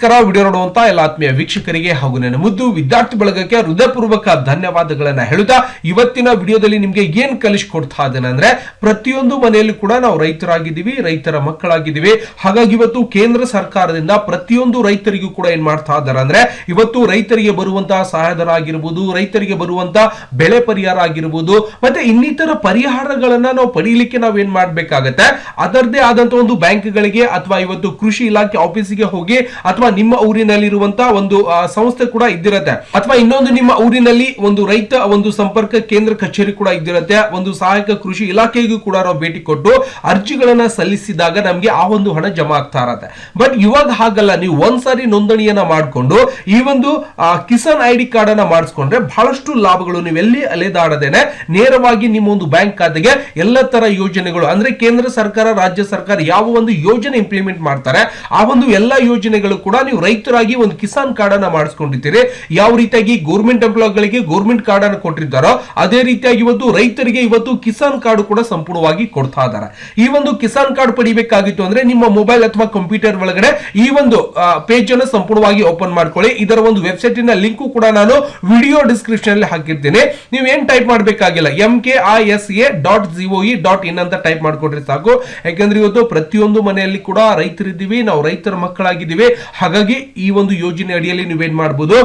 ನಮಸ್ಕಾರ. ವಿಡಿಯೋ ನೋಡುವಂತ ಎಲ್ಲ ಆತ್ಮೀಯ ವೀಕ್ಷಕರಿಗೆ ಹಾಗೂ ನನ್ನ ಮುದ್ದು ವಿದ್ಯಾರ್ಥಿ ಬಳಗಕ್ಕೆ ಹೃದಯಪೂರ್ವಕ ಧನ್ಯವಾದಗಳನ್ನ ಹೇಳುತ್ತಾ ಇವತ್ತಿನ ವಿಡಿಯೋದಲ್ಲಿ ನಿಮ್ಗೆ ಏನ್ ಕಲಿಸ್ಕೊಡ್ತಾ ಇದ್ದೇನೆ ಅಂದ್ರೆ ಪ್ರತಿಯೊಂದು ಮನೆಯಲ್ಲಿ ಕೂಡ ನಾವು ರೈತರಾಗಿದ್ದೀವಿ, ರೈತರ ಮಕ್ಕಳಾಗಿದ್ದೀವಿ. ಹಾಗಾಗಿ ಇವತ್ತು ಕೇಂದ್ರ ಸರ್ಕಾರದಿಂದ ಪ್ರತಿಯೊಂದು ರೈತರಿಗೂ ಕೂಡ ಏನ್ ಮಾಡ್ತಾ ಇದ್ದಾರೆ ಅಂದ್ರೆ ಇವತ್ತು ರೈತರಿಗೆ ಬರುವಂತಹ ಸಹಾಯಧನ ಆಗಿರ್ಬೋದು, ರೈತರಿಗೆ ಬರುವಂತಹ ಬೆಳೆ ಪರಿಹಾರ ಆಗಿರ್ಬೋದು, ಮತ್ತೆ ಇನ್ನಿತರ ಪರಿಹಾರಗಳನ್ನ ನಾವು ಪಡೀಲಿಕ್ಕೆ ನಾವು ಏನ್ ಮಾಡ್ಬೇಕಾಗತ್ತೆ? ಅದರದೇ ಆದಂತ ಒಂದು ಬ್ಯಾಂಕ್ಗಳಿಗೆ ಅಥವಾ ಇವತ್ತು ಕೃಷಿ ಇಲಾಖೆ ಆಫೀಸಿಗೆ ಹೋಗಿ ಅಥವಾ ನಿಮ್ಮ ಊರಿನಲ್ಲಿರುವಂತಹ ಒಂದು ಸಂಸ್ಥೆ ಕೂಡ ಇದ್ದಿರತ್ತೆ. ಅಥವಾ ಇನ್ನೊಂದು ನಿಮ್ಮ ಊರಿನಲ್ಲಿ ಒಂದು ರೈತ ಒಂದು ಸಂಪರ್ಕ ಕೇಂದ್ರ ಕಚೇರಿ ಕೂಡ ಇದ್ದಿರತ್ತೆ. ಒಂದು ಸಹಾಯಕ ಕೃಷಿ ಇಲಾಖೆಗೂ ಕೂಡ ನಾವು ಭೇಟಿ ಕೊಟ್ಟು ಅರ್ಜಿಗಳನ್ನ ಸಲ್ಲಿಸಿದಾಗ ನಮ್ಗೆ ಆ ಒಂದು ಹಣ ಜಮಾ ಆಗ್ತಾ ಇರತ್ತೆ. ಬಟ್ ಇವಾಗ ಹಾಗಲ್ಲ. ನೀವು ಒಂದ್ಸಾರಿ ನೋಂದಣಿಯನ್ನ ಮಾಡಿಕೊಂಡು, ಈ ಒಂದು ಕಿಸಾನ್ ಐಡಿ ಕಾರ್ಡ್ ಅನ್ನ ಮಾಡಿಸ್ಕೊಂಡ್ರೆ ಬಹಳಷ್ಟು ಲಾಭಗಳು ನೀವೆಲ್ಲಿ ಅಲೆದಾಡದೇನೆ ನೇರವಾಗಿ ನಿಮ್ಮ ಒಂದು ಬ್ಯಾಂಕ್ ಖಾತೆಗೆ ಎಲ್ಲ ತರ ಯೋಜನೆಗಳು, ಅಂದ್ರೆ ಕೇಂದ್ರ ಸರ್ಕಾರ, ರಾಜ್ಯ ಸರ್ಕಾರ ಯಾವ ಒಂದು ಯೋಜನೆ ಇಂಪ್ಲಿಮೆಂಟ್ ಮಾಡ್ತಾರೆ, ಆ ಒಂದು ಎಲ್ಲ ಯೋಜನೆಗಳು ಕೂಡ ನೀವು ರೈತರಾಗಿ ಒಂದು ಕಿಸಾನ್ ಕಾರ್ಡ್ ಅನ್ನ ಮಾಡಿಸ್ಕೊಂಡಿದ್ದೀರಿ. ಯಾವ ರೀತಿಯಾಗಿ ಗೌರ್ಮೆಂಟ್ ಎಂಪ್ಲಾಯ್ಗಳಿಗೆ ಗೌರ್ಮೆಂಟ್ ಕಾರ್ಡ್ ಅನ್ನು ಕೊಟ್ಟಿದ್ದಾರೋ, ಅದೇ ರೀತಿಯಾಗಿ ಇವತ್ತು ರೈತರಿಗೆ ಇವತ್ತು ಕಿಸಾನ್ ಕಾರ್ಡ್ ಕೂಡ ಸಂಪೂರ್ಣವಾಗಿ ಕೊಡ್ತಾ ಇದ್ದಾರೆ. ಈ ಒಂದು ಕಿಸಾನ್ ಕಾರ್ಡ್ ಪಡಿಬೇಕಾಗಿತ್ತು ಅಂದ್ರೆ ನಿಮ್ಮ ಮೊಬೈಲ್ ಅಥವಾ ಕಂಪ್ಯೂಟರ್ ಒಳಗಡೆ ಈ ಒಂದು ಪೇಜ್ ಅನ್ನು ಸಂಪೂರ್ಣವಾಗಿ ಓಪನ್ ಮಾಡ್ಕೊಳ್ಳಿ. ಇದರ ಒಂದು ವೆಬ್ಸೈಟ್ ಲಿಂಕ್ ಕೂಡ ನಾನು ವಿಡಿಯೋ ಡಿಸ್ಕ್ರಿಪ್ಷನ್ ಅಲ್ಲಿ ಹಾಕಿರ್ತೀನಿ. ನೀವು ಏನ್ ಟೈಪ್ ಮಾಡಬೇಕಾಗಿಲ್ಲ M K I S A dot G O E dot in ಅಂತ ಟೈಪ್ ಮಾಡ್ಕೊಂಡ್ರೆ ಸಾಕು. ಯಾಕಂದ್ರೆ ಇವತ್ತು ಪ್ರತಿಯೊಂದು ಮನೆಯಲ್ಲಿ ಕೂಡ ರೈತರಿದ್ದೀವಿ, ನಾವು ರೈತರ ಮಕ್ಕಳಾಗಿದ್ದೀವಿ. ಹಾಗಾಗಿ ಈ ಒಂದು ಯೋಜನೆ ಅಡಿಯಲ್ಲಿ ನೀವೇನ್ ಮಾಡ್ಬೋದು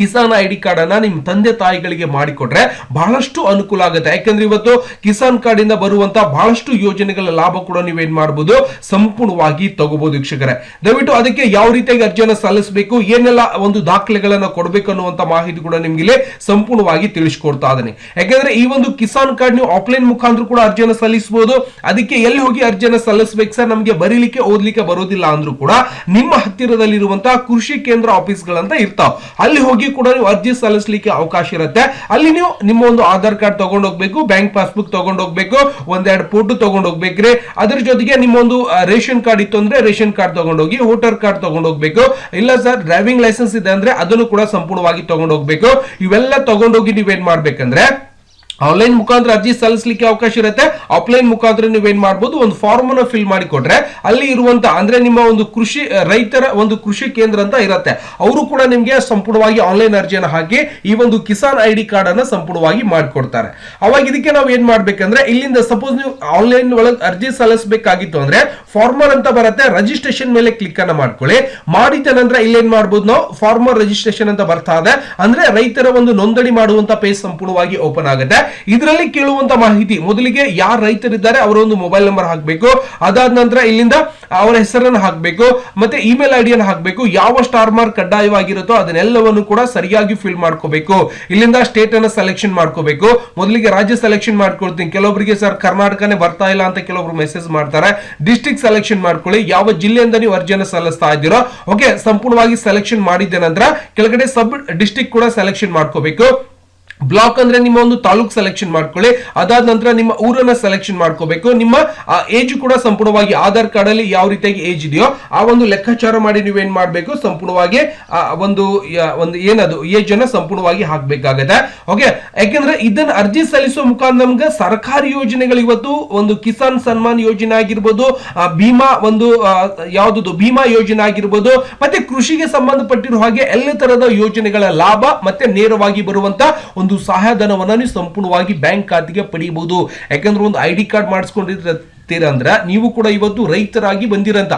ಕಿಸಾನ್ ಐ ಡಿ ಕಾರ್ಡ್ ಅನ್ನ ನಿಮ್ಮ ತಂದೆ ತಾಯಿಗಳಿಗೆ ಮಾಡಿಕೊಟ್ರೆ ಬಹಳಷ್ಟು ಅನುಕೂಲ ಆಗುತ್ತೆ. ಯಾಕಂದ್ರೆ ಇವತ್ತು ಕಿಸಾನ್ ಕಾರ್ಡ್ ಇಂದ ಬರುವಂತ ಬಹಳಷ್ಟು ಯೋಜನೆಗಳ ಲಾಭ ಕೂಡ ನೀವೇನ್ ಮಾಡಬಹುದು ಸಂಪೂರ್ಣವಾಗಿ ತಗೋಬಹುದು ವೀಕ್ಷಕರೇ. ದಯವಿಟ್ಟು ಅದಕ್ಕೆ ಯಾವ ರೀತಿಯಾಗಿ ಅರ್ಜಿಯನ್ನು ಸಲ್ಲಿಸಬೇಕು, ಏನೆಲ್ಲ ಒಂದು ದಾಖಲೆಗಳನ್ನ ಕೊಡಬೇಕು ಅನ್ನುವಂತ ಮಾಹಿತಿ ಕೂಡ ನಿಮ್ಗೆ ಇಲ್ಲಿ ಸಂಪೂರ್ಣವಾಗಿ ತಿಳಿಸ್ಕೊಡ್ತಾ ಇದ್ದೇನೆ. ಯಾಕಂದ್ರೆ ಈ ಒಂದು ಕಿಸಾನ್ ಕಾರ್ಡ್ ನೀವು ಆಫ್ಲೈನ್ ಮುಖಾಂತರ ಕೂಡ ಅರ್ಜಿಯನ್ನು ಸಲ್ಲಿಸಬಹುದು ಅದಕ್ಕೆ ಎಲ್ಲಿ ಹೋಗಿ ಅರ್ಜಿಯನ್ನು ಸಲ್ಲಿಸಬೇಕು ಸರ್? ನಮಗೆ ಬರೀಲಿಕ್ಕೆ, ಓದ್ಲಿಕ್ಕೆ ಬರೋದಿಲ್ಲ ಅಂದ್ರೂ ಕೂಡ ನಿಮ್ಮ ಹತ್ತಿರದಲ್ಲಿರುವಂತಹ ಕೃಷಿ ಕೇಂದ್ರ ಆಫೀಸ್ಗಳಂತ ಇರ್ತಾವ. ಅಲ್ಲಿ ಹೋಗಿ ಕೂಡ ನೀವು ಅರ್ಜಿ ಸಲ್ಲಿಸಲಿಕ್ಕೆ ಅವಕಾಶ ಇರುತ್ತೆ. ಅಲ್ಲಿ ನೀವು ನಿಮ್ಮ ಒಂದು ಆಧಾರ್ ಕಾರ್ಡ್ ತಗೊಂಡು ಹೋಗ್ಬೇಕು ಬ್ಯಾಂಕ್ ಪಾಸ್ಬುಕ್ ತಗೊಂಡು ಹೋಗ್ಬೇಕು ಒಂದೆರಡು ಫೋಟೋ ತಗೊಂಡು ಹೋಗ್ಬೇಕ್ರಿ ಅದ್ರ ಜೊತೆಗೆ ನಿಮ್ಮ ಒಂದು ರೇಷನ್ ಕಾರ್ಡ್ ಇತ್ತು ಅಂದ್ರೆ ರೇಷನ್ ಕಾರ್ಡ್ ತಗೊಂಡು ಹೋಗಿ ವೋಟರ್ ಕಾರ್ಡ್ ತಗೊಂಡು ಹೋಗ್ಬೇಕು ಇಲ್ಲ ಸರ್, ಡ್ರೈವಿಂಗ್ ಲೈಸೆನ್ಸ್ ಇದೆ ಅಂದ್ರೆ ಅದನ್ನು ಕೂಡ ಸಂಪೂರ್ಣವಾಗಿ ತಗೊಂಡು ಹೋಗ್ಬೇಕು ಇವೆಲ್ಲ ತಗೊಂಡೋಗಿ ನೀವೇನ್ ಮಾಡ್ಬೇಕಂದ್ರೆ ಆನ್ಲೈನ್ ಮುಖಾಂತರ ಅರ್ಜಿ ಸಲ್ಲಿಸಲಿಕ್ಕೆ ಅವಕಾಶ ಇರುತ್ತೆ. ಆಫ್ಲೈನ್ ಮುಖಾಂತರ ನೀವೇನ್ ಮಾಡಬಹುದು ಒಂದು ಫಾರ್ಮ್ ಅನ್ನು ಫಿಲ್ ಮಾಡಿ ಕೊಟ್ರೆ ಅಲ್ಲಿ ಇರುವಂತ, ಅಂದ್ರೆ ನಿಮ್ಮ ಒಂದು ಕೃಷಿ ರೈತರ ಒಂದು ಕೃಷಿ ಕೇಂದ್ರ ಅಂತ ಇರುತ್ತೆ. ಅವರು ಕೂಡ ನಿಮಗೆ ಸಂಪೂರ್ಣವಾಗಿ ಆನ್ಲೈನ್ ಅರ್ಜಿಯನ್ನು ಹಾಕಿ, ಈ ಒಂದು ಕಿಸಾನ್ ಐ ಡಿ ಕಾರ್ಡ್ ಅನ್ನ ಸಂಪೂರ್ಣವಾಗಿ ಮಾಡಿಕೊಡ್ತಾರೆ. ಅವಾಗ ಇದಕ್ಕೆ ನಾವು ಏನ್ ಮಾಡ್ಬೇಕಂದ್ರೆ, ಇಲ್ಲಿಂದ ಸಪೋಸ್ ನೀವು ಆನ್ಲೈನ್ ಒಳಗೆ ಅರ್ಜಿ ಸಲ್ಲಿಸಬೇಕಾಗಿತ್ತು ಅಂದ್ರೆ ಫಾರ್ಮರ್ ಅಂತ ಬರುತ್ತೆ ರಿಜಿಸ್ಟ್ರೇಷನ್ ಮೇಲೆ ಕ್ಲಿಕ್ ಅನ್ನ ಮಾಡ್ಕೊಳ್ಳಿ. ಮಾಡಿದ ನಂತರ ಇಲ್ಲೇನ್ ಮಾಡ್ಬೋದು ನಾವು ಫಾರ್ಮರ್ ರಿಜಿಸ್ಟ್ರೇಷನ್ ಅಂತ ಬರ್ತಾ ಇದೆ. ಅಂದ್ರೆ ರೈತರ ಒಂದು ನೋಂದಣಿ ಮಾಡುವಂತ ಪೇಜ್ ಸಂಪೂರ್ಣವಾಗಿ ಓಪನ್ ಆಗುತ್ತೆ. ಇದರಲ್ಲಿ ಕೇಳುವಂತ ಮಾಹಿತಿ. ಮೊದಲಿಗೆ ಯಾರು ರೈತರಿದ್ದಾರೆ ಅವರ ಒಂದು ಮೊಬೈಲ್ ನಂಬರ್ ಹಾಕಬೇಕು. ಅದಾದ ನಂತರ ಇಲ್ಲಿಂದ ಅವರ ಹೆಸರನ್ನು ಹಾಕಬೇಕು, ಮತ್ತೆ ಇಮೇಲ್ ಐಡಿಯನ್ನು ಹಾಕಬೇಕು. ಯಾವ ಸ್ಟಾರ್ ಮಾರ್ಕ್ ಕಡ್ಡಾಯವಾಗಿರುತ್ತೋ ಅದನ್ನೆಲ್ಲವನ್ನು ಕೂಡ ಸರಿಯಾಗಿ ಫಿಲ್ ಮಾಡ್ಕೋಬೇಕು. ಇಲ್ಲಿಂದ ಸ್ಟೇಟ್ ಅನ್ನ ಸೆಲೆಕ್ಷನ್ ಮಾಡ್ಕೋಬೇಕು. ಮೊದಲಿಗೆ ರಾಜ್ಯ ಸೆಲೆಕ್ಷನ್ ಮಾಡ್ಕೊಳ್ತೀನಿ. ಕೆಲವೊಬ್ಬರಿಗೆ ಸರ್ ಕರ್ನಾಟಕನೇ ಬರ್ತಾ ಇಲ್ಲ ಅಂತ ಕೆಲವೊಬ್ರು ಮೆಸೇಜ್ ಮಾಡ್ತಾರೆ. ಡಿಸ್ಟ್ರಿಕ್ಟ್ ಸೆಲೆಕ್ಷನ್ ಮಾಡ್ಕೊಳ್ಳಿ. ಯಾವ ಜಿಲ್ಲೆಯಿಂದ ನೀವು ಅರ್ಜಿಯನ್ನು ಸಲ್ಲಿಸ್ತಾ ಇದ್ದೀರೋ ಓಕೆ ಸಂಪೂರ್ಣವಾಗಿ ಸೆಲೆಕ್ಷನ್ ಮಾಡಿದ ನಂತರ ಕೆಳಗಡೆ ಸಬ್ ಡಿಸ್ಟ್ರಿಕ್ಟ್ ಕೂಡ ಸೆಲೆಕ್ಷನ್ ಮಾಡ್ಕೋಬೇಕು. ಬ್ಲಾಕ್ ಅಂದ್ರೆ ನಿಮ್ಮ ಒಂದು ತಾಲೂಕ್ ಸೆಲೆಕ್ಷನ್ ಮಾಡ್ಕೊಳ್ಳಿ. ಅದಾದ ನಂತರ ನಿಮ್ಮ ಊರನ್ನ ಸೆಲೆಕ್ಷನ್ ಮಾಡ್ಕೋಬೇಕು. ನಿಮ್ಮ ಏಜ್ ಕೂಡ ಸಂಪೂರ್ಣವಾಗಿ ಆಧಾರ್ ಕಾರ್ಡ್ ಅಲ್ಲಿ ಯಾವ ರೀತಿಯಾಗಿ ಏಜ್ ಇದೆಯೋ ಆ ಒಂದು ಲೆಕ್ಕಾಚಾರ ಮಾಡಿ ನೀವೇನ್ ಮಾಡಬೇಕು? ಸಂಪೂರ್ಣವಾಗಿ ಒಂದು ಒಂದು ಏನದು? ಏಜ್ ಅನ್ನ ಸಂಪೂರ್ಣವಾಗಿ ಹಾಕ್ಬೇಕಾಗತ್ತೆ. ಓಕೆ ಯಾಕೆಂದ್ರೆ ಇದನ್ನ ಅರ್ಜಿ ಸಲ್ಲಿಸುವ ಮುಖಾಂತರ ನಮ್ಗೆ ಸರ್ಕಾರಿ ಯೋಜನೆಗಳು ಇವತ್ತು ಒಂದು ಕಿಸಾನ್ ಸನ್ಮಾನ್ ಯೋಜನೆ ಆಗಿರ್ಬೋದು ಭೀಮಾ ಒಂದು ಯಾವ್ದು ಭೀಮಾ ಯೋಜನೆ ಆಗಿರ್ಬೋದು, ಮತ್ತೆ ಕೃಷಿಗೆ ಸಂಬಂಧಪಟ್ಟಿರುವ ಹಾಗೆ ಎಲ್ಲ ತರದ ಯೋಜನೆಗಳ ಲಾಭ ಮತ್ತೆ ನೇರವಾಗಿ ಬರುವಂತ ಒಂದು ಸಹಾಯಧನವನ್ನ ನೀವು ಸಂಪೂರ್ಣವಾಗಿ ಬ್ಯಾಂಕ್ ಖಾತೆಗೆ ಪಡೆಯಬಹುದು ಯಾಕಂದ್ರೆ ಒಂದು ಐ ಡಿ ಕಾರ್ಡ್ ಮಾಡಿಸ್ಕೊಂಡಿರ್ತೀರಂದ್ರ ನೀವು ಕೂಡ ಇವತ್ತು ರೈತರಾಗಿ ಬಂದಿರಂತ.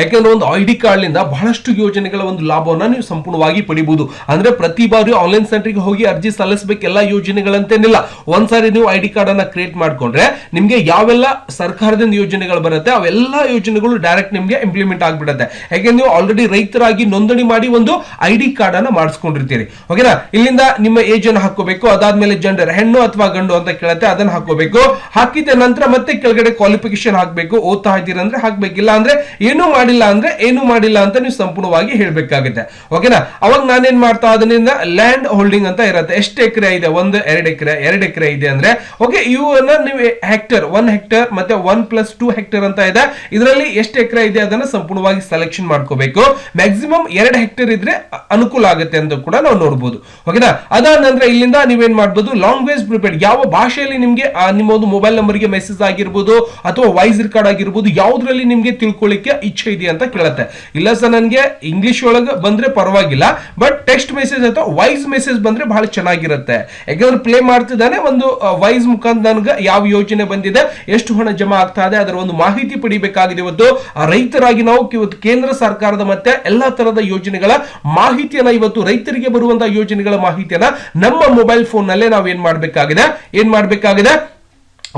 ಯಾಕಂದ್ರೆ ಒಂದು ಐ ಡಿ ಕಾರ್ಡ್ನಿಂದ ಬಹಳಷ್ಟು ಯೋಜನೆಗಳ ಒಂದು ಲಾಭವನ್ನ ನೀವು ಸಂಪೂರ್ಣವಾಗಿ ಪಡಿಬಹುದು ಅಂದ್ರೆ ಪ್ರತಿ ಬಾರಿ ಆನ್ಲೈನ್ ಸೆಂಟರ್ಗೆ ಹೋಗಿ ಅರ್ಜಿ ಸಲ್ಲಿಸಬೇಕು ಎಲ್ಲ ಯೋಜನೆಗಳಂತೇನಿಲ್ಲ ಒಂದ್ಸಾರಿ ನೀವು ಐ ಡಿ ಕಾರ್ಡ್ ಅನ್ನ ಕ್ರಿಯೇಟ್ ಮಾಡ್ಕೊಂಡ್ರೆ ನಿಮಗೆ ಯಾವೆಲ್ಲ ಸರ್ಕಾರದಿಂದ ಯೋಜನೆಗಳು ಬರುತ್ತೆ, ಅವೆಲ್ಲ ಯೋಜನೆಗಳು ಡೈರೆಕ್ಟ್ ನಿಮಗೆ ಇಂಪ್ಲಿಮೆಂಟ್ ಆಗಿಬಿಡುತ್ತೆ. ಯಾಕೆಂದ್ರೆ ನೀವು ಆಲ್ರೆಡಿ ರೈತರಾಗಿ ನೋಂದಣಿ ಮಾಡಿ ಒಂದು ಐ ಡಿ ಕಾರ್ಡ್ ಅನ್ನ ಮಾಡಿಸ್ಕೊಂಡಿರ್ತೀರಿ ಓಕೆನಾ ಇಲ್ಲಿಂದ ನಿಮ್ಮ ಏಜ್ ಅನ್ನು ಹಾಕೋಬೇಕು ಅದಾದ್ಮೇಲೆ ಜೆಂಡರ್ ಹೆಣ್ಣು ಅಥವಾ ಗಂಡು ಅಂತ ಕೇಳುತ್ತೆ, ಅದನ್ನ ಹಾಕೋಬೇಕು ಹಾಕಿದ ನಂತರ ಮತ್ತೆ ಕೆಳಗಡೆ ಕ್ವಾಲಿಫಿಕೇಶನ್ ಹಾಕಬೇಕು, ಓದ್ತಾ ಇದ್ದೀರಂದ್ರೆ ಹಾಕ್ಬೇಕಿಲ್ಲ ಅಂದ್ರೆ ಏನು ಮಾಡಿಲ್ಲ ಅಂದ್ರೆ ಏನು ಮಾಡಿಲ್ಲ ಅಂತ ನೀವು ಸಂಪೂರ್ಣವಾಗಿ ಹೇಳಬೇಕಾಗುತ್ತೆ. ಓಕೆನಾ ಅವಾಗ ನಾನೇನ್ ಮಾಡ್ತಾ ಅದರಿಂದ ಲ್ಯಾಂಡ್ ಹೋಲ್ಡಿಂಗ್ ಅಂತ ಇರುತ್ತೆ. ಎಷ್ಟು ಎಕರೆ ಇದೆ? ಒಂದು, ಎರಡು ಎಕರೆ ಎರಡು ಎಕರೆ ಇದೆ ಅಂದ್ರೆ ಓಕೆ ಇವನ್ನ ನೀವು ಹೆಕ್ಟರ್ ಒನ್ ಹೆಕ್ಟರ್ ಮತ್ತೆ ಒನ್ ಪ್ಲಸ್ ಟೂ ಹೆಕ್ಟರ್ ಅಂತ ಇದೆ. ಇದರಲ್ಲಿ ಎಷ್ಟು ಎಕರೆ ಇದೆ ಅದನ್ನ ಸಂಪೂರ್ಣವಾಗಿ ಸೆಲೆಕ್ಷನ್ ಮಾಡ್ಕೋಬೇಕು. ಮ್ಯಾಕ್ಸಿಮಮ್ ಎರಡು ಹೆಕ್ಟರ್ ಇದ್ರೆ ಅನುಕೂಲ ಆಗುತ್ತೆ ಅಂತ ಕೂಡ ನಾವು ನೋಡಬಹುದು ಓಕೆನಾ ಅದಾದ ನಂತರ ಇಲ್ಲಿಂದ ನೀವೇನ್ ಮಾಡಬಹುದು ಲಾಂಗ್ವೇಜ್ ಪ್ರಿಪೇರ್ಡ್ ಯಾವ ಭಾಷೆಯಲ್ಲಿ ನಿಮ್ಗೆ ನಿಮ್ಮ ಒಂದು ಮೊಬೈಲ್ ನಂಬರ್ಗೆ ಮೆಸೇಜ್ ಆಗಿರ್ಬೋದು ಅಥವಾ ವಾಯ್ಸ್ ರೆಕಾರ್ಡ್ ಆಗಿರ್ಬೋದು, ಯಾವ್ದ್ರಲ್ಲಿ ನಿಮ್ಗೆ ತಿಳ್ಕೊಳ್ಳಿಕ್ಕೆ ಇಚ್ಛೆ ಪರೀಕ್ಷೆ ಇದೆಯಾ ಅಂತ ಕೇಳುತ್ತೆ. ಇಲ್ಲ ಸರ್, ನನಗೆ ಇಂಗ್ಲಿಷ್ ಒಳಗೆ ಬಂದ್ರೆ ಪರವಾಗಿಲ್ಲ ಬಟ್ ಟೆಕ್ಸ್ಟ್ ಮೆಸೇಜ್ ಅಥವಾ ವಾಯ್ಸ್ ಮೆಸೇಜ್ ಬಂದ್ರೆ ಬಹಳ ಚೆನ್ನಾಗಿರುತ್ತೆ. ಯಾಕಂದ್ರೆ ಪ್ಲೇ ಮಾಡ್ತಿದ್ದಾನೆ, ಒಂದು ವಾಯ್ಸ್ ಮುಖಾಂತರ ನನಗೆ ಯಾವ ಯೋಜನೆ ಬಂದಿದೆ, ಎಷ್ಟು ಹಣ ಜಮಾ ಆಗ್ತಾ ಇದೆ, ಅದರ ಒಂದು ಮಾಹಿತಿ ಪಡಿಬೇಕಾಗಿದೆ ಇವತ್ತು. ರೈತರಾಗಿ ನಾವು ಇವತ್ತು ಕೇಂದ್ರ ಸರ್ಕಾರದ ಮತ್ತೆ ಎಲ್ಲಾ ತರದ ಯೋಜನೆಗಳ ಮಾಹಿತಿಯನ್ನ ಇವತ್ತು ರೈತರಿಗೆ ಬರುವಂತಹ ಯೋಜನೆಗಳ ಮಾಹಿತಿಯನ್ನ ನಮ್ಮ ಮೊಬೈಲ್ ಫೋನ್ ನಲ್ಲೇ ನಾವು ಏನ್ ಮಾಡ್ಬೇಕಾಗಿದೆ ಏನ್ ಮಾಡ್ಬೇಕಾಗಿದೆ?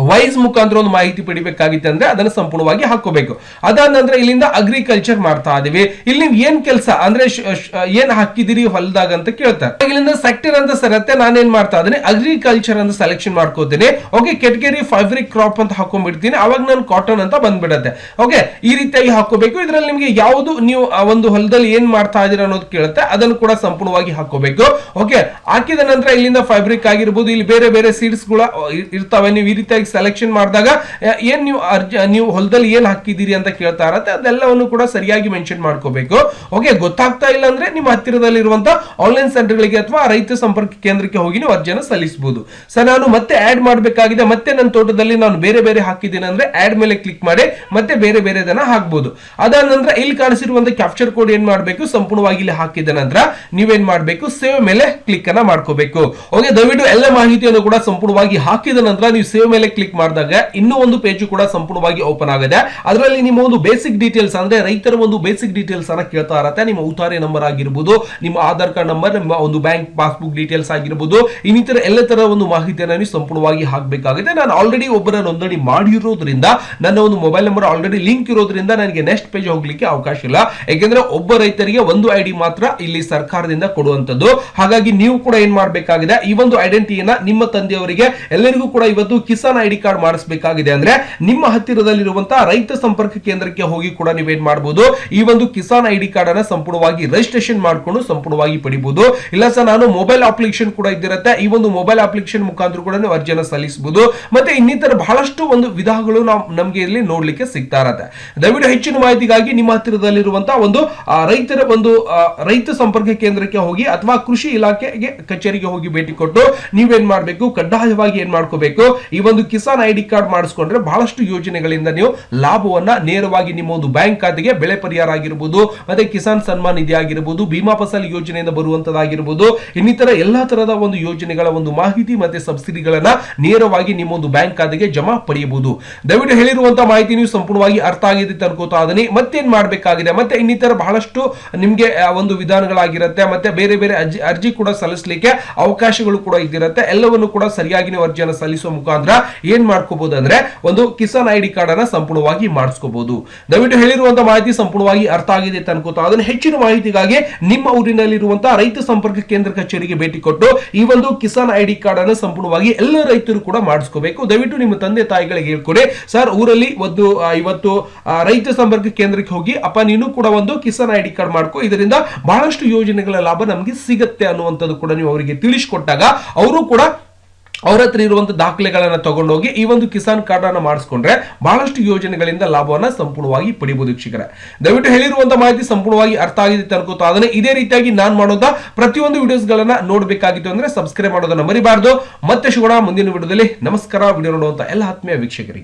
ವೈಸ್ ಮುಖಾಂತರ ಒಂದು ಮಾಹಿತಿ ಪಡಿಬೇಕಾಗಿತ್ತು ಅಂದ್ರೆ ಅದನ್ನ ಸಂಪೂರ್ಣವಾಗಿ ಹಾಕೋಬೇಕು. ಅದಾದ ನಂತರ ಇಲ್ಲಿಂದ ಅಗ್ರಿಕಲ್ಚರ್ ಮಾಡ್ತಾ ಇದೀವಿ. ಇಲ್ಲಿ ಏನ್ ಕೆಲಸ ಅಂದ್ರೆ ಏನ್ ಹಾಕಿದಿರಿ ಹೊಲದಾಗ ಅಂತ ಕೇಳ್ತಾರೆ. ಇಲ್ಲಿಂದ ಸೆಕ್ಟರ್ ಅಂತ ಸರತ್ತೆ, ನಾನೇನ್ ಮಾಡ್ತಾ ಇದೀನಿ? ಅಗ್ರಿಕಲ್ಚರ್ ಅಂತ ಸೆಲೆಕ್ಷನ್ ಮಾಡ್ಕೋತೀನಿ. ಓಕೆ ಕೆಟಗರಿ ಫೈಬ್ರಿಕ್ ಕ್ರಾಪ್ ಅಂತ ಹಾಕೊಂಡ್ಬಿಡ್ತೀನಿ. ಅವಾಗ ನಾನು ಕಾಟನ್ ಅಂತ ಬಂದ್ಬಿಡತ್ತೆ. ಓಕೆ ಈ ರೀತಿಯಾಗಿ ಹಾಕೋಬೇಕು. ಇದರಲ್ಲಿ ನಿಮಗೆ ಯಾವುದು ನೀವು ಒಂದು ಹೊಲದಲ್ಲಿ ಏನ್ ಮಾಡ್ತಾ ಇದೀರ ಅನ್ನೋದು ಕೇಳುತ್ತೆ. ಅದನ್ನು ಕೂಡ ಸಂಪೂರ್ಣವಾಗಿ ಹಾಕೋಬೇಕು. ಓಕೆ ಹಾಕಿದ ನಂತರ ಇಲ್ಲಿಂದ ಫೈಬ್ರಿಕ್ ಆಗಿರ್ಬೋದು, ಇಲ್ಲಿ ಬೇರೆ ಬೇರೆ ಸೀಡ್ಸ್ಗಳು ಇರ್ತಾವೆ. ನೀವು ಈ ರೀತಿಯಾಗಿ ಸೆಲೆಕ್ಷನ್ ಮಾಡಿದಾಗ ಏನ್ ನೀವು ಅರ್ಜ, ನೀವು ಹೊಲದಲ್ಲಿ ಏನ್ ಹಾಕಿದ್ದೀರಿ ಅಂತ ಕೇಳ್ತಾ ಇರತ್ತೆ, ಅದೆಲ್ಲವನ್ನು ಕೂಡ ಸರಿಯಾಗಿ ಮೆನ್ಷನ್ ಮಾಡ್ಕೋಬೇಕು. ಓಕೆ ಗೊತ್ತಾಗ್ತಾ ಇಲ್ಲ ಅಂದ್ರೆ ನಿಮ್ಮ ಹತ್ತಿರದಲ್ಲಿರುವಂತಹ ಆನ್ಲೈನ್ ಸೆಂಟರ್ಗಳಿಗೆ ಅಥವಾ ರೈತ ಸಂಪರ್ಕ ಕೇಂದ್ರಕ್ಕೆ ಹೋಗಿ ನೀವು ಅರ್ಜಿಯನ್ನು ಸಲ್ಲಿಸಬಹುದು ಸರ್ ನಾನು ಮತ್ತೆ ಆಡ್ ಮಾಡಬೇಕಾಗಿದೆ. ಮತ್ತೆ ನನ್ನ ತೋಟದಲ್ಲಿ ನಾನು ಬೇರೆ ಬೇರೆ ಹಾಕಿದ್ದೀನಿ ಅಂದ್ರೆ ಆಡ್ ಮೇಲೆ ಕ್ಲಿಕ್ ಮಾಡಿ ಮತ್ತೆ ಬೇರೆ ಬೇರೆದನ್ನ ಹಾಕ್ಬಹುದು ಅದಾದ ನಂತರ ಇಲ್ಲಿ ಕಾಣಿಸಿರುವಂತಹ ಕ್ಯಾಪ್ಚರ್ ಕೋಡ್ ಏನ್ ಮಾಡಬೇಕು? ಸಂಪೂರ್ಣವಾಗಿ ಇಲ್ಲಿ ಹಾಕಿದ ನಂತರ ನೀವೇನ್ ಮಾಡಬೇಕು? ಸೇವ್ ಮೇಲೆ ಕ್ಲಿಕ್ ಅನ್ನ ಮಾಡ್ಕೋಬೇಕು. ಓಕೆ ದಯವಿಟ್ಟು ಎಲ್ಲ ಮಾಹಿತಿಯನ್ನು ಕೂಡ ಸಂಪೂರ್ಣವಾಗಿ ಹಾಕಿದ ನಂತರ ನೀವು ಸೇವ್ ಮೇಲೆ ಕ್ಲಿಕ್ ಮಾಡಿದಾಗ ಇನ್ನೂ ಒಂದು ಪೇಜ್ ಕೂಡ ಸಂಪೂರ್ಣವಾಗಿ ಓಪನ್ ಆಗಿದೆ. ಅದರಲ್ಲಿ ನಿಮ್ಮ ಒಂದು ಬೇಸಿಕ್ ಡೀಟೇಲ್ಸ್ ಅಂದ್ರೆ ರೈತರ ಒಂದು ಬೇಸಿಕ್ ಡೀಟೇಲ್ಸ್ ಅನ್ನ ಕೇಳ್ತಾ ಇರತ್ತೆ. ನಿಮ್ಮ ಉತ್ತಾರೆ ನಂಬರ್ ಆಗಿರ್ಬೋದು, ನಿಮ್ಮ ಆಧಾರ್ ಕಾರ್ಡ್ ನಂಬರ್ ನಿಮ್ಮ ಒಂದು ಬ್ಯಾಂಕ್ ಪಾಸ್ಬುಕ್ ಡೀಟೇಲ್ಸ್ ಆಗಿರ್ಬೋದು, ಇನ್ನಿತರ ಎಲ್ಲ ತರ ಒಂದು ಮಾಹಿತಿಯನ್ನು ನೀವು ಸಂಪೂರ್ಣವಾಗಿ ಹಾಕಬೇಕಾಗಿದೆ ನಾನು ಆಲ್ರೆಡಿ ಒಬ್ಬರ ನೋಂದಣಿ ಮಾಡಿರೋದ್ರಿಂದ, ನನ್ನ ಒಂದು ಮೊಬೈಲ್ ನಂಬರ್ ಆಲ್ರೆಡಿ ಲಿಂಕ್ ಇರೋದ್ರಿಂದ ನನಗೆ ನೆಕ್ಸ್ಟ್ ಪೇಜ್ ಹೋಗ್ಲಿಕ್ಕೆ ಅವಕಾಶ ಇಲ್ಲ. ಯಾಕೆಂದ್ರೆ ಒಬ್ಬ ರೈತರಿಗೆ ಒಂದು ಐಡಿ ಮಾತ್ರ ಇಲ್ಲಿ ಸರ್ಕಾರದಿಂದ ಕೊಡುವಂತದ್ದು ಹಾಗಾಗಿ ನೀವು ಕೂಡ ಏನ್ ಮಾಡಬೇಕಾಗಿದೆ, ಈ ಒಂದು ಐಡೆಂಟಿಟಿಯನ್ನ ನಿಮ್ಮ ತಂದೆಯವರಿಗೆ ಎಲ್ಲರಿಗೂ ಕೂಡ ಇವತ್ತು ಕಿಸಾನ್ ಐಡಿ ಕಾರ್ಡ್ ಮಾಡಿಸಬೇಕಾಗಿದೆ ಅಂದ್ರೆ ನಿಮ್ಮ ಹತ್ತಿರದಲ್ಲಿರುವಂತಹ ರೈತ ಸಂಪರ್ಕ ಕೇಂದ್ರಕ್ಕೆ ಹೋಗಿ ಕೂಡ ನೀವೇನ್ ಮಾಡಬಹುದು ಈ ಒಂದು ಕಿಸಾನ್ ಐಡಿ ಕಾರ್ಡ್ ಅನ್ನ ಸಂಪೂರ್ಣವಾಗಿ ರಿಜಿಸ್ಟ್ರೇಷನ್ ಮಾಡ್ಕೊಂಡು ಸಂಪೂರ್ಣವಾಗಿ ಪಡಿಬಹುದು ಇಲ್ಲ ಸರ್, ನಾನು ಮೊಬೈಲ್ ಅಪ್ಲಿಕೇಶನ್ ಕೂಡ ಇದ್ದಿರುತ್ತೆ. ಈ ಒಂದು ಮೊಬೈಲ್ ಅಪ್ಲಿಕೇಶನ್ ಮುಖಾಂತರ ಕೂಡ ನೀವು ಅರ್ಜಿಯನ್ನು ಸಲ್ಲಿಸಬಹುದು ಮತ್ತೆ ಇನ್ನಿತರ ಬಹಳಷ್ಟು ಒಂದು ವಿಧಗಳು ನಮಗೆ ಇಲ್ಲಿ ನೋಡ್ಲಿಕ್ಕೆ ಸಿಗ್ತಾ ಇರತ್ತೆ. ದಯವಿಟ್ಟು ಹೆಚ್ಚಿನ ಮಾಹಿತಿಗಾಗಿ ನಿಮ್ಮ ಹತ್ತಿರದಲ್ಲಿರುವಂತಹ ಒಂದು ರೈತರ ಒಂದು ರೈತ ಸಂಪರ್ಕ ಕೇಂದ್ರಕ್ಕೆ ಹೋಗಿ ಅಥವಾ ಕೃಷಿ ಇಲಾಖೆಗೆ, ಕಚೇರಿಗೆ ಹೋಗಿ ಭೇಟಿ ಕೊಟ್ಟು ನೀವೇನ್ ಮಾಡಬೇಕು? ಕಡ್ಡಾಯವಾಗಿ ಏನ್ ಮಾಡ್ಕೋಬೇಕು? ಈ ಒಂದು ಕಿಸಾನ್ ಐಡಿ ಕಾರ್ಡ್ ಮಾಡಿಸ್ಕೊಂಡ್ರೆ ಬಹಳಷ್ಟು ಯೋಜನೆಗಳಿಂದ ನೀವು ಲಾಭವನ್ನ ನೇರವಾಗಿ ನಿಮ್ಮ ಒಂದು ಬ್ಯಾಂಕ್ ಖಾತೆಗೆ ಬೆಳೆ ಪರಿಹಾರ ಆಗಿರ್ಬೋದು, ಮತ್ತೆ ಕಿಸಾನ್ ಸನ್ಮಾನ್ ನಿಧಿ ಆಗಿರ್ಬೋದು, ಭೀಮಾ ಫಸಲ್ ಯೋಜನೆಯಿಂದ ಬರುವಂತದ್ದಾಗಿರ್ಬೋದು, ಇನ್ನಿತರ ಎಲ್ಲಾ ತರಹದ ಒಂದು ಯೋಜನೆಗಳ ಒಂದು ಮಾಹಿತಿ ಮತ್ತೆ ಸಬ್ಸಿಡಿಗಳನ್ನ ನೇರವಾಗಿ ನಿಮ್ಮ ಒಂದು ಬ್ಯಾಂಕ್ ಖಾತೆಗೆ ಜಮಾ ಪಡೆಯಬಹುದು. ದಯವಿಟ್ಟು ಹೇಳಿರುವಂತಹ ಮಾಹಿತಿ ನೀವು ಸಂಪೂರ್ಣವಾಗಿ ಅರ್ಥ ಆಗಿದೆ ಅನ್ಕೋತಾ ಅದನ್ನೇ ಮತ್ತೇನ್ ಮಾಡಬೇಕಾಗಿದೆ? ಮತ್ತೆ ಇನ್ನಿತರ ಬಹಳಷ್ಟು ನಿಮಗೆ ಒಂದು ವಿಧಾನಗಳಾಗಿರುತ್ತೆ, ಮತ್ತೆ ಬೇರೆ ಬೇರೆ ಅರ್ಜಿ ಅರ್ಜಿ ಕೂಡ ಸಲ್ಲಿಸಲಿಕ್ಕೆ ಅವಕಾಶಗಳು ಕೂಡ ಇದ್ದಿರುತ್ತೆ. ಎಲ್ಲವನ್ನು ಕೂಡ ಸರಿಯಾಗಿ ನೀವು ಅರ್ಜಿಯನ್ನು ಸಲ್ಲಿಸುವ ಮುಖಾಂತರ ಏನ್ ಮಾಡ್ಕೋಬಹುದು ಅಂದ್ರೆ ಒಂದು ಕಿಸಾನ್ ಐಡಿ ಕಾರ್ಡ್ ಅನ್ನ ಸಂಪೂರ್ಣವಾಗಿ ಮಾಡಿಸ್ಕೋಬಹುದು ದಯವಿಟ್ಟು ಹೇಳಿರುವಂತಹ ಮಾಹಿತಿ ಸಂಪೂರ್ಣವಾಗಿ ಅರ್ಥ ಆಗಿದೆ ಅಂತ ಅನ್ಕೋತಾ ಅದನ್ನ ಹೆಚ್ಚಿನ ಮಾಹಿತಿಗಾಗಿ ನಿಮ್ಮ ಊರಿನಲ್ಲಿರುವಂತಹ ರೈತ ಸಂಪರ್ಕ ಕೇಂದ್ರ ಕಚೇರಿಗೆ ಭೇಟಿ ಕೊಟ್ಟು ಈ ಒಂದು ಕಿಸಾನ್ ಐಡಿ ಕಾರ್ಡ್ ಅನ್ನು ಸಂಪೂರ್ಣವಾಗಿ ಎಲ್ಲ ರೈತರು ಕೂಡ ಮಾಡಿಸ್ಕೋಬೇಕು. ದಯವಿಟ್ಟು ನಿಮ್ಮ ತಂದೆ ತಾಯಿಗಳಿಗೆ ಹೇಳ್ಕೊಡಿ. ಸರ್, ಊರಲ್ಲಿ ಒಂದು ಇವತ್ತು ರೈತ ಸಂಪರ್ಕ ಕೇಂದ್ರಕ್ಕೆ ಹೋಗಿ, ಅಪ್ಪ, ನೀನು ಕೂಡ ಒಂದು ಕಿಸಾನ್ ಐಡಿ ಕಾರ್ಡ್ ಮಾಡ್ಕೋ. ಇದರಿಂದ ಬಹಳಷ್ಟು ಯೋಜನೆಗಳ ಲಾಭ ನಮಗೆ ಸಿಗುತ್ತೆ ಅನ್ನುವಂಥದ್ದು ಕೂಡ ನೀವು ಅವರಿಗೆ ತಿಳಿಸ್ಕೊಟ್ಟಾಗ, ಅವರು ಕೂಡ ಅವ್ರ ಹತ್ರ ಇರುವಂತ ದಾಖಲೆಗಳನ್ನ ತಗೊಂಡೋಗಿ ಈ ಒಂದು ಕಿಸಾನ್ ಕಾರ್ಡ್ ಅನ್ನ ಮಾಡಿಸ್ಕೊಂಡ್ರೆ ಬಹಳಷ್ಟು ಯೋಜನೆಗಳಿಂದ ಲಾಭವನ್ನ ಸಂಪೂರ್ಣವಾಗಿ ಪಡಿಬಹುದು ವೀಕ್ಷಕರೇ. ದಯವಿಟ್ಟು ಹೇಳಿರುವಂತ ಮಾಹಿತಿ ಸಂಪೂರ್ಣವಾಗಿ ಅರ್ಥ ಆಗಿದೆ ಅನ್ಕೋತಾ ಅದನ್ನ ಇದೇ ರೀತಿಯಾಗಿ ನಾನು ಮಾಡೋದ? ಪ್ರತಿಯೊಂದು ವಿಡಿಯೋಸ್ ಗಳನ್ನ ನೋಡಬೇಕಾಗಿತ್ತು ಅಂದ್ರೆ ಸಬ್ಸ್ಕ್ರೈಬ್ ಮಾಡೋದನ್ನ ಮರಿಬಾರ್ದು. ಮತ್ತೆ ಶುಗಣ ಮುಂದಿನ ವಿಡಿಯೋದಲ್ಲಿ ನಮಸ್ಕಾರ, ವಿಡಿಯೋ ನೋಡುವಂತ ಎಲ್ಲ ಆತ್ಮೀಯ ವೀಕ್ಷಕರಿಗೆ.